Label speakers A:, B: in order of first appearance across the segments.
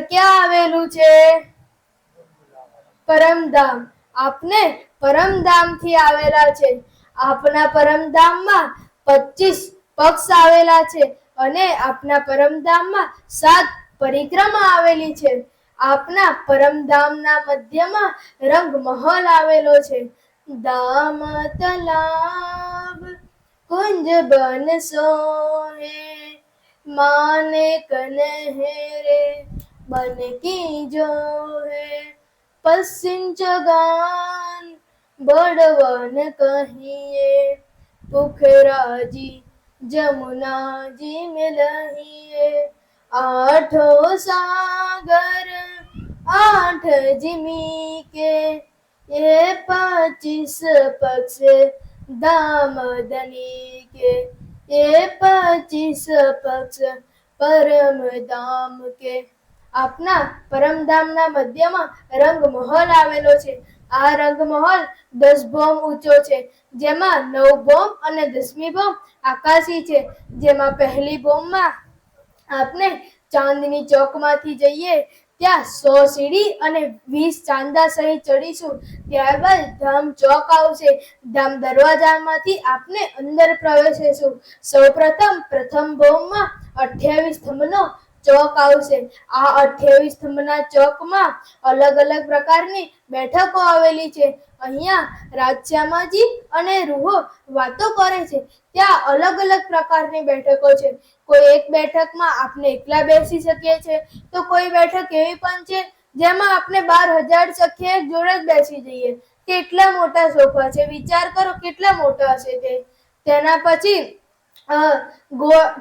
A: ક્યાં આવેલું છે? પરમધામ. આપને પરમધામથી આવેલા છે. આપના પરમધામમાં પચીસ પક્ષ આવેલા છે અને આપના પરમધામમાં સાત પરિક્રમા આવેલી છે. આપના પરમધામના મધ્યમાં રંગ મહલ આવેલો છે. દામ તલાબ, કુંજ બન સોહે માને मन की जो है पश्चिम जगान, बड़वन कहिए। पुखरा जी जमुना जी मिलहिए। आठ सागर, आठ जिमी के। ये पच्चीस पक्ष दामदनी के। ये पच्चीस पक्ष परम दाम के। આપના પરમધામના મધ્યમાં રંગ મહલ આવેલો છે. આ રંગ મહલ દસ ભોમ ઊંચો છે, જેમાં નવ ભોમ અને દસમી ભોમ આકાશી છે. જેમાં પહેલી ભોમમાં આપણે ચાંદની ચોકમાંથી જઈએ, ત્યાં સો સીડી અને વીસ ચાંદા સહિત ચડીશું. ત્યારબાદ ધામ ચોક આવશે. ધામ દરવાજામાંથી આપણે અંદર પ્રવેશીશું. સૌપ્રથમ પ્રથમ ભોમમાં અઠ્યાવીસ સ્તંભનો ચોક આવશે. આ અઠ્યાવીસ સ્તંભના ચોકમાં અલગ અલગ પ્રકારની બેઠકો આવેલી છે. અહીંયા રાજશ્યામાજી અને રૂહો વાતો કરે છે. ત્યાં અલગ અલગ પ્રકારની બેઠકો છે. કોઈ એક બેઠકમાં આપણે એકલા બેસી શકીએ છીએ તો કોઈ બેઠક એવી પણ છે જેમાં આપણે બાર હજાર સખીએ જોડે જ બેસી જઈએ. કેટલા મોટા સોફા છે? વિચાર કરો કેટલા મોટા હશે તે. તેના પછી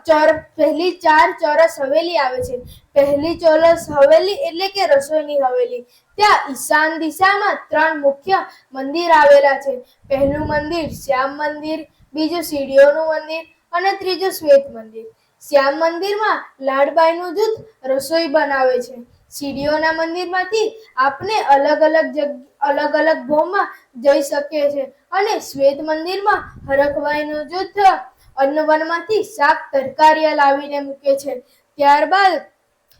A: ચોર, પહેલી ચાર ચોરસ હવેલી આવે છે. પહેલી ચોરસ હવેલી એટલે કે રસોઈની હવેલી. ત્યાં ઈશાન દિશામાં ત્રણ મુખ્ય મંદિર આવેલા છે. પહેલું મંદિર શ્યામ મંદિર, બીજું સીડીઓનું મંદિર અને ત્રીજું શ્વેત મંદિર. શ્યામ મંદિરમાં લાડબાઈનું જૂથ રસોઈ બનાવે છે. સીડીઓના મંદિરમાંથી આપણે અલગ અલગ જગ, અલગ અલગ ભોમમાં જઈ શકીએ છીએ અને શ્વેત મંદિરમાં હરખભાઈનું જૂથ અન્નવનમાંથી શાક તરકારીયા લાવીને મૂકે છે. ત્યારબાદ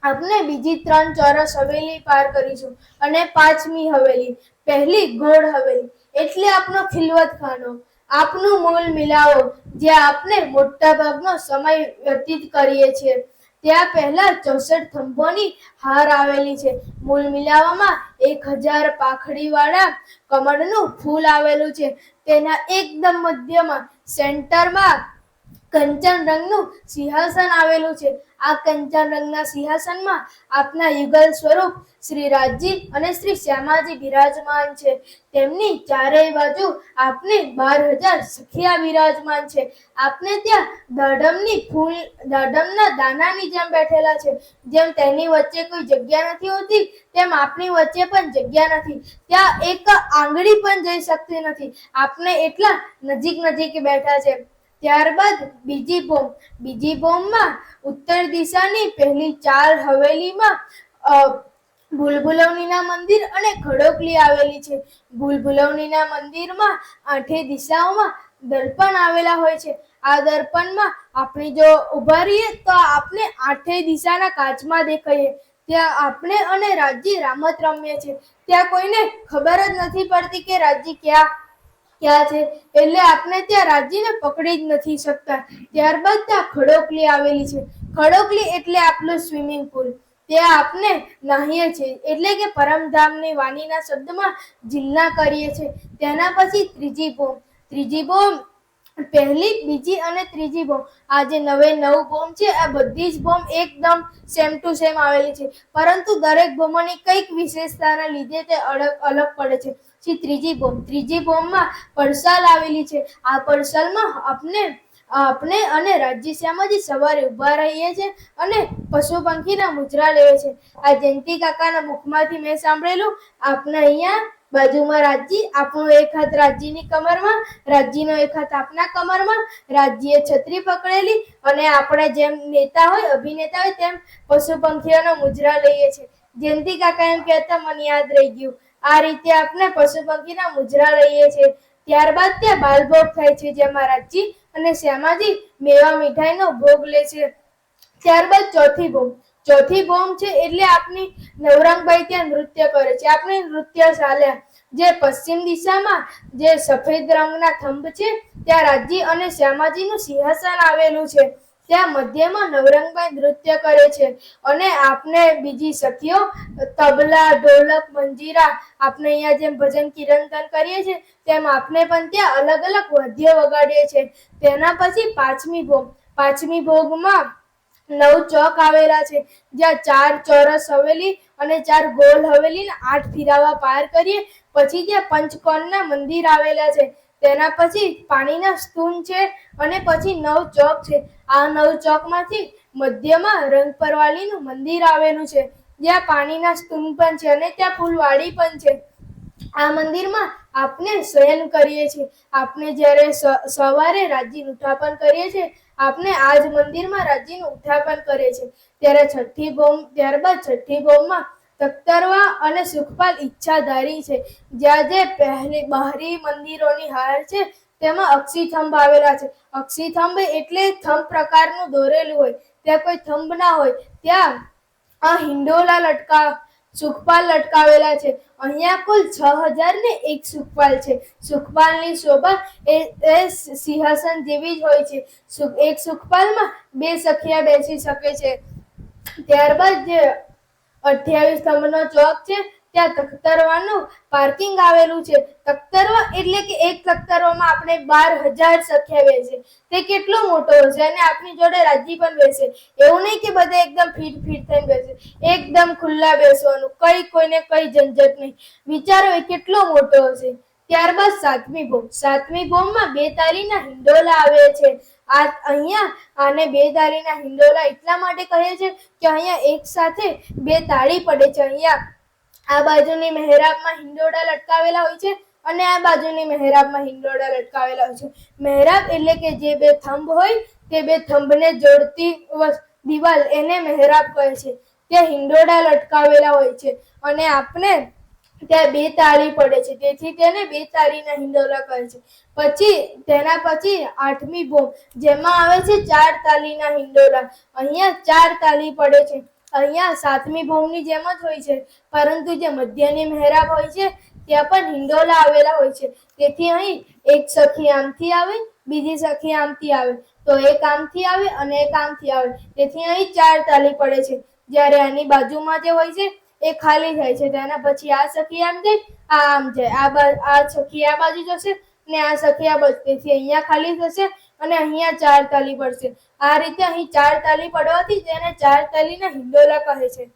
A: આપણે બીજી ત્રણ ચોરસ હવેલી પાર કરીશું અને પાંચમી હવેલી, પહેલી ગોળ હવેલી. એટલે આપનો ખિલવત ખાનો આપનું મૂળ મિલાવો જ્યાં આપણે મોટા ભાગનો સમય વ્યતીત કરીએ છીએ. ત્યાં પહેલા ચોસઠ થંભોની હાર આવેલી છે. મૂળ મિલાવામાં એક હજાર પાખડીવાળા કમળનું ફૂલ આવેલું છે. તેના એકદમ મધ્યમાં, સેન્ટરમાં કંચન રંગનું સિંહાસન આવેલું છે. આ કંચન રંગના સિંહાસનમાં આપના યુગલ સ્વરૂપ શ્રી રાજજી અને શ્રી શ્યામાજી બિરાજમાન છે. તેમની ચારેય બાજુ આપને બાર હજાર સખિયા બિરાજમાન છે. આપને ત્યાં દાડમની ફૂલ, દાડમના દાનાની જેમ બેઠેલા છે. જેમ તેની વચ્ચે કોઈ જગ્યા નથી હોતી, તેમ આપની વચ્ચે પણ જગ્યા નથી. ત્યાં એક આંગળી પણ જઈ શકતી નથી. આપને એટલા નજીક નજીક બેઠા છે. ત્યારબાદ બીજી બોમ્બ બીજી બોમ્બમાં ઉત્તર દિશાની પહેલી ચાર હવેલીમાં ભૂલભુલવણીના મંદિર અને ખડોકલી આવેલી છે. ભૂલભુલવણીના મંદિરમાં આઠે દિશાઓમાં દર્પણ આવેલા હોય છે. આ દર્પણમાં આપણે જો ઊભા રહીએ તો આપણે આઠે દિશાના કાચમાં દેખાઈએ. ત્યાં આપણે અને રાજી રામત રમીએ છીએ. ત્યાં કોઈને ખબર જ નથી પડતી કે રાજી ક્યાં ક્યાં છે. એટલે આપણે ત્યાં રાજીને પકડી જ નથી શકતા. ત્યારબાદ ત્યાં ખડોકલી આવેલી છે. ખડોકલી એટલે આપણું સ્વિમિંગ પુલ. ત્યાં આપણે નાહીએ છીએ એટલે કે પરમધામની વાણીના શબ્દમાં જિલ્લા કરીએ છીએ તેના પછી ત્રીજી બોમ ત્રીજી બોમ પહેલી, બીજી અને ત્રીજી બોમ્બ આ જે નવે નવ બોમ્બ છે. આ બધી જ બોમ્બ એકદમ સેમ ટુ સેમ આવેલી છે. પરંતુ દરેક બોમ્બોની કંઈક વિશેષતાના લીધે તે અલગ અલગ પડે છે. પછી ત્રીજી બોમ્બ ત્રીજી બોમ્બમાં પડસાલ આવેલી છે. આ પડસાલમાં આપણે આપણે અને રાજ્યશ્યામાજી સવારે ઊભા રહીએ છીએ અને પશુ પંખીના મુજરા લેવે છે. આ જયંતિ કાકાના મુખમાંથી મેં સાંભળેલું આપણે અહીંયા બાજુમાં રાજજી આપણું એક હાથ રાજજીની કમરમાં, રાજ્યનો એક હાથ આપના કમરમાં રાજજીએ છત્રી પકડેલી અને આપણે જેમ નેતા હોય, અભિનેતા હોય, તેમ પશુ પંખીઓનો મુજરા લઈએ છીએ જયંતિ કાકા એમ કહેતા, મને યાદ રહી ગયું. આ રીતે આપણે પશુ પંખીના મુજરા લઈએ છીએ. ત્યારબાદ ત્યાં બાલભોગ થાય છે જેમાં રાજજી અને શ્યામાજી મેવા મીઠાઈનો ભોગ લે છે. ત્યારબાદ ચોથી ભોગ. ચોથી બોમ્બ છે એટલે આપની નવરંગભાઈ ત્યાં નૃત્ય કરે છે. આપણે નૃત્ય ચાલ્યા જે પશ્ચિમ દિશામાં જે સફેદ રંગના થંભ છે, ત્યાં રાજી અને શ્યામાજીનું સિંહાસન આવેલું છે. ત્યાં મધ્યમાં નવરંગભાઈ નૃત્ય કરે છે. અને આપને બીજી સખીઓ, તબલા, ઢોલક, મંજીરા આપણે અહીંયા જેમ ભજન કીર્તન કરીએ છીએ, તેમ આપણે પણ ત્યાં અલગ અલગ વાદ્ય વગાડીએ છીએ. તેના પછી પાંચમી ભોગ, પાંચમી ભોગમાં નવ ચોક આવેલા છે. જ્યાં ચાર ચોરસ હવેલી અને ચાર ગોલ હવેલી ને આઠ ફિરાવા પાર કરીએ, પછી ત્યાં પંચકોણના મંદિર આવેલા છે. તેના પછી પાણીના સ્તૂન છે અને પછી નવ ચોક છે. આ નવ ચોકમાંથી મધ્યમાં રંગપરવાલીનું મંદિર આવેલું છે. જ્યાં પાણીના સ્તૂન પણ છે અને ત્યાં ફૂલવાડી પણ છે. આ મંદિરમાં આપણે શયન કરીએ છીએ. આપણે જ્યારે સવારે રાજીનું ઉઠાપન કરીએ છીએ આપણે આ જ મંદિરમાં રાજીનું ઉઠાપન કરીએ છીએ. ત્યારે છઠ્ઠી ભોમ, ત્યારબાદ છઠ્ઠી બોમમાં તખ્તરવા અને સુખપાલ ઈચ્છાધારી છે. જ્યાં જે પહેલી બહારી મંદિરોની હાર છે, તેમાં અક્ષીથંભ આવેલા છે. અક્ષીથંભ એટલે થંભ પ્રકારનું દોરેલું હોય. ત્યાં કોઈ થંભ ના હોય. ત્યાં આ હિંડોલા લટકા, સુખપાલ લટકાવેલા છે. અહીંયા કુલ છ હજાર ને એક સુખપાલ છે. સુખપાલની શોભા એ સિંહાસન જેવી જ હોય છે. એક સુખપાલમાં બે સખિયા બેસી શકે છે. ત્યારબાદ જે અઠ્યાવીસ સ્તંભનો ચોક છે, ત્યાં તખતરવાનું પાર્કિંગ આવેલું છે. તખ્તરવા એટલે કે એક તખ્તરવામાં આપણે બાર હજાર સખ્યા બેસે તે કેટલો મોટો હશે અને આપની જોડે રાજી પણ બેસે. એવું નહીં કે બધે એકદમ ફીટ ફીટ થઈને બેસે. એકદમ ખુલ્લા બેસવાનું. કઈ કોઈને કઈ ઝંઝટ નહીં. વિચારો એ કેટલો મોટો હશે. ત્યારબાદ સાતમી બોમ સાતમી બોમમાં બે તારીના હિંડોલા આવે છે. આ અહીંયા આને બે તારીના હિંડોલા એટલા માટે કહે છે કે અહીંયા એક સાથે બે તાળી પડે છે. અહીંયા આ બાજુની મહેરાબમાં હિંડોળા લટકાવેલા હોય છે અને આ બાજુની મહેરાબમાં હિંડોળા લટકાવેલા હોય છે. મહેરાબ એટલે કે જે બે થંભ હોય તે બે થંભને જોડતી દિવાલ એને મહેરાબ કહે છે. ત્યાં હિંડોળા લટકાવેલા હોય છે. અને આપણે ત્યાં બે તાળી પડે છે. તેથી તેને બે તાળીના હિંડોળા કહે છે. પછી તેના પછી આઠમી ભોગ જેમાં આવે છે ચાર તાલીના હિંડોળા. અહીંયા ચાર તાલી પડે છે. અહીંયા સાતમી ભોમની જેમ જ હોય છે. પરંતુ જે મધ્યની મહેરાબ હોય છે, ત્યાં પણ હિંડોલા આવેલા હોય છે. તેથી અહીં એક સખી આમથી આવે, બીજી સખી આમથી આવે. તો એક આમથી આવે અને એક આમથી આવે. તેથી અહીં ચાર તાલી પડે છે. જ્યારે આની બાજુમાં જે હોય છે એ ખાલી થાય છે તેના પછી આ સખી આમ જાય આ આમ જાય આ આ સખી આ બાજુ જશે ને આ સખી આ બાજુ. તેથી અહીંયા ખાલી થશે અને અહીંયા ચાર તાલી પડશે. આ રીતે અહીં ચાર તાલી પડવાથી તેને ચાર તાલીના હિંડોલા કહે છે.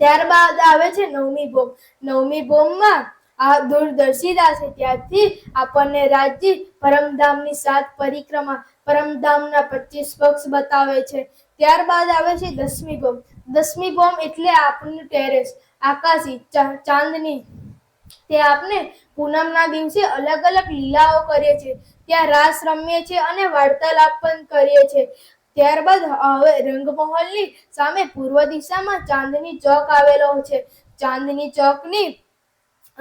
A: ત્યારબાદ આવે છે નવમી ભોગ. નવમી ભોગમાં આ દૂરદર્શિતા છે ત્યારથી આપણને રાજ્ય પરમધામની સાત પરિક્રમા પરમધામના પચીસ પક્ષ બતાવે છે. ત્યારબાદ આવે છે દસમી બોમ દસમી બોમ્બ એટલે આપણું ટેરેસ, આકાશી ચાંદની. તે આપણે પૂનમના દિવસે અલગ અલગ લીલાઓ કરીએ છીએ ત્યાં રાસ રમીએ છીએ અને વાર્તાલાપ પણ કરીએ છીએ ત્યારબાદ હવે રંગમહોલની સામે પૂર્વ દિશામાં ચાંદની ચોક આવેલો છે. ચાંદની ચોકની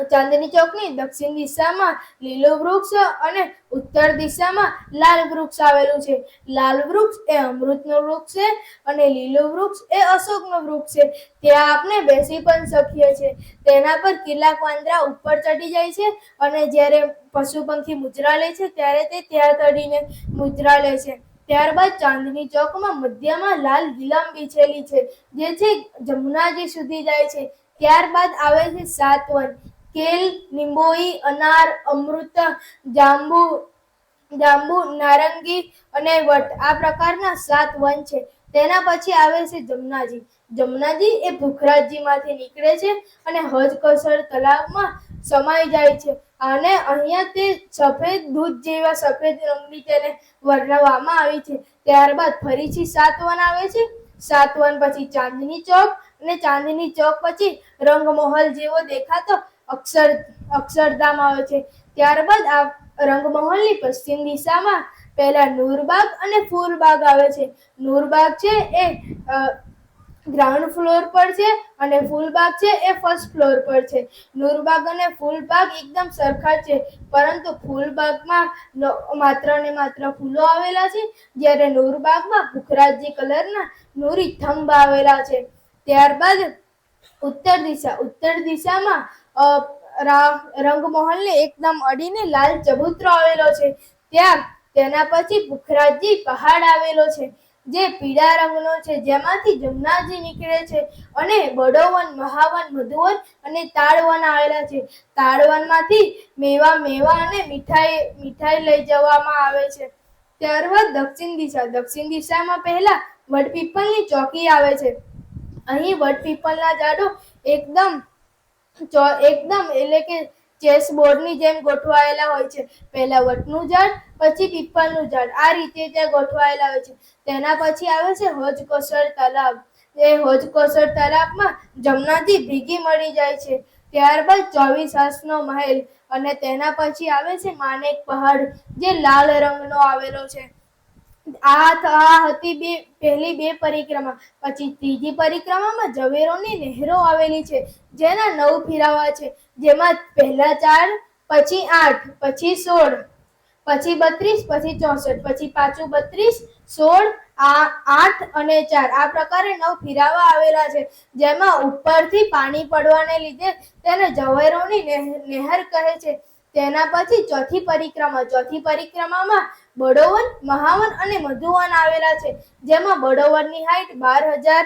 A: ચાંદની ચોકની દક્ષિણ દિશામાં લીલું વૃક્ષ અને ઉત્તર દિશામાં લાલ વૃક્ષ આવેલું છે. લાલ વૃક્ષ એ અમૃતનો વૃક્ષ છે અને લીલો વૃક્ષ એ અશોકનો વૃક્ષ છે. ત્યાં આપણે બેસી પણ શકીએ છીએ. તેના પર કેટલાક વાંદરા ઉપર ચડી જાય છે અને જ્યારે પશુ પંખી મુદ્રા લે છે ત્યારે તે ત્યાં ચડીને મુદ્રા લે છે. ત્યારબાદ ચાંદની ચોકમાં મધ્યમાં લાલ ગિલમ વિછેલી છે. જે છે જમુનાજી સુધી જાય છે. ત્યારબાદ આવે છે સાતવન કેલ લીંબોઈ અનાર, અમૃત, જાંબુ જાંબુ, નારંગી અને વટ. આ પ્રકારના સાત વન છે. તેના પછી આવે છે જમનાજી. જમનાજી એ ભૂખરાજીમાંથી નીકળે છે અને હજકસર તલાવમાં સમાઈ જાય છે. અને અહીંયા તે સફેદ દૂધ જેવા સફેદ રંગની તેને વર્ણવવામાં આવી છે. ત્યારબાદ ફરીથી સાત વન આવે છે. સાત વન પછી ચાંદની ચોક અને ચાંદની ચોક પછી રંગમહોલ જેવો દેખાતો અક્ષર અક્ષરધામ આવે છે. ત્યારબાદ આ રંગમહોલની પશ્ચિમ દિશામાં પહેલા નૂરબાગ અને ફૂલબાગ આવે છે. નૂરબાગ છે એ ગ્રાઉન્ડ ફ્લોર પર છે અને ફૂલબાગ છે એ ફર્સ્ટ ફ્લોર પર છે. નૂરબાગ અને ફૂલબાગ એકદમ સરખા છે, પરંતુ ફૂલબાગમાં માત્ર ને માત્ર ફૂલો આવેલા છે, જ્યારે નૂરબાગમાં ભુખરાજી કલરના નૂરી થંભ આવેલા છે. ત્યારબાદ ઉત્તર દિશા, ઉત્તર દિશામાં રંગમહોલને એકદમ અડીને લાલ ચબૂતરો આવેલો છે. ત્યાં, તેના પછી પુખરાજી પહાડ આવેલો છે, જે પીળા રંગનો છે, જેમાંથી જમનાજી નીકળે છે અને બડોવન મહાવન, મધુવન અને તાળવન આવેલા છે. તાળવનમાંથી મેવા મેવા અને મીઠાઈ મીઠાઈ લઈ જવામાં આવે છે. ત્યારબાદ દક્ષિણ દિશા, દક્ષિણ દિશામાં પહેલા વડપીપલની ચોકી આવે છે. અહીં વડપીપલના ઝાડો એકદમ એકદમ એટલે કે ચેસ બોર્ડની જેમ ગોઠવાયેલા હોય છે. પહેલા વટનું ઝાડ, પછી પીપળનું ઝાડ. આ રીતે ત્યાં ગોઠવાયેલા હોય છે. તેના પછી આવે છે હોજકોસર તલાવ. એ હોજકોસર તલાવમાં જમનાથી ભીગી મળી જાય છે. ત્યારબાદ ચોવીસ હાંસનો મહેલ અને તેના પછી આવે છે માનેક પહાડ, જે લાલ રંગનો આવેલો છે. આ હતી બે, પહેલી બે પરિક્રમા. પછી ત્રીજી પરિક્રમામાં ઝવેરોની નહેરો આવેલી છે, જેના નવ ફેરાવા છે. જેમાં પહેલા ચાર, પછી આઠ, પછી સોળ, પછી બત્રીસ, પછી ચોસઠ, પછી પાછું બત્રીસ, સોળ, આ, આઠ અને ચાર. આ પ્રકારે નવ ફેરાવા આવેલા છે, જેમાં ઉપરથી પાણી પડવાને લીધે તેને ઝવેરોની નહેર કહે છે. તેના પછી ચોથી પરિક્રમા, ચોથી પરિક્રમામાં બડોવન મહાવન અને મધુવન આવેલા છે. જેમાં બડોવનની હાઈટ બાર હજાર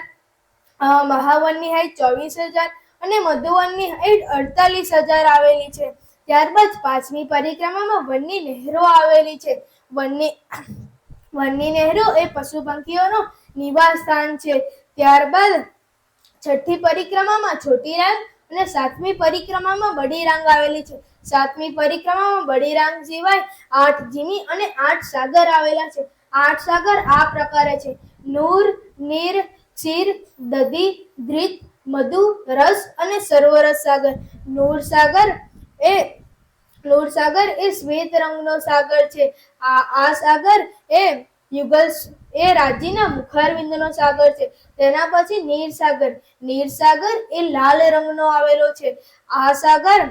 A: મહાવનની હાઈટ ચોવીસ હજાર અને મધુવનની હાઈટ અડતાલીસ હજાર આવેલી છે. ત્યારબાદ પાંચમી પરિક્રમામાં વનની નહેરો આવેલી છે. વનની વનની નહેરો એ પશુ પંખીઓનો નિવાસ સ્થાન છે. ત્યારબાદ છઠ્ઠી પરિક્રમામાં છોટી રાંગ અને સાતમી પરિક્રમામાં બડી રાંગ આવેલી છે. સાતમી પરિક્રમામાં બળીરામ સિવાય આઠ જીમી અને આઠ સાગર આવેલા છે. આઠ સાગર આ પ્રકારે છે. નૂર, નીર, ક્ષીર, દધી ધ્રિત મધુ, રસ અને સર્વરસ સાગર. નૂર સાગર એ નૂર સાગર એ શ્વેત રંગનો સાગર છે. આ આ સાગર એ યુગલ એ રાજ્યના મુખારવિંદનો સાગર છે. તેના પછી નીર સાગર. નીર સાગર એ લાલ રંગનો આવેલો છે. આ સાગર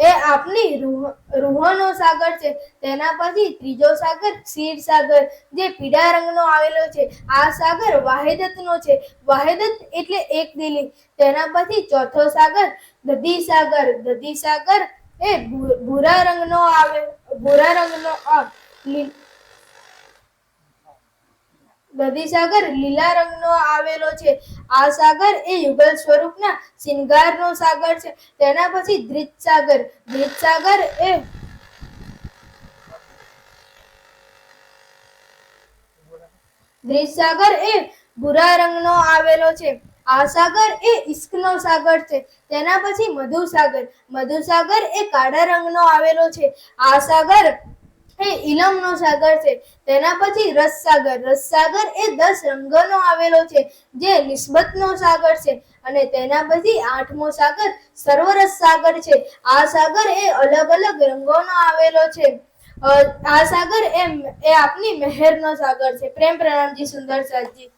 A: એ આપની રૂહ, રૂહનો સાગર છે. તેના પછી ત્રીજો સાગર ક્ષીર સાગર, જે પીળા રંગનો આવેલો છે. આ સાગર વાહેદતનો છે. વાહેદત એટલે એક દિલી. તેના પછી ચોથો સાગર દધી સાગર. દધી સાગર એ ભૂરા રંગનો આવે, ભૂરા રંગનો આ લી- દધી સાગર લીલા રંગનો આવેલો છે. આ સાગર એ યુગલ સ્વરૂપના સિંગારનો સાગર છે. તેના પછી ધ્રિત સાગર ધ્રિત સાગર એ ધ્રિત સાગર એ ભૂરા રંગનો આવેલો છે. આ સાગર એ ઈશ્કનો સાગર છે. તેના પછી મધુસાગર. મધુસાગર એ કાળા રંગનો આવેલો છે. આ સાગર એ ઇલમનો સાગર છે. તેના પછી રસ સાગર રસ સાગર એ દસ રંગોનો આવેલો છે, જે નિસ્બતનો સાગર છે અને તેના પછી આઠમો સાગર સર્વરસ સાગર છે. આ સાગર એ અલગ અલગ રંગોનો આવેલો છે. આ સાગર એ એ આપની મહેરનો સાગર છે. પ્રેમ પ્રણામજી સુંદર સાજી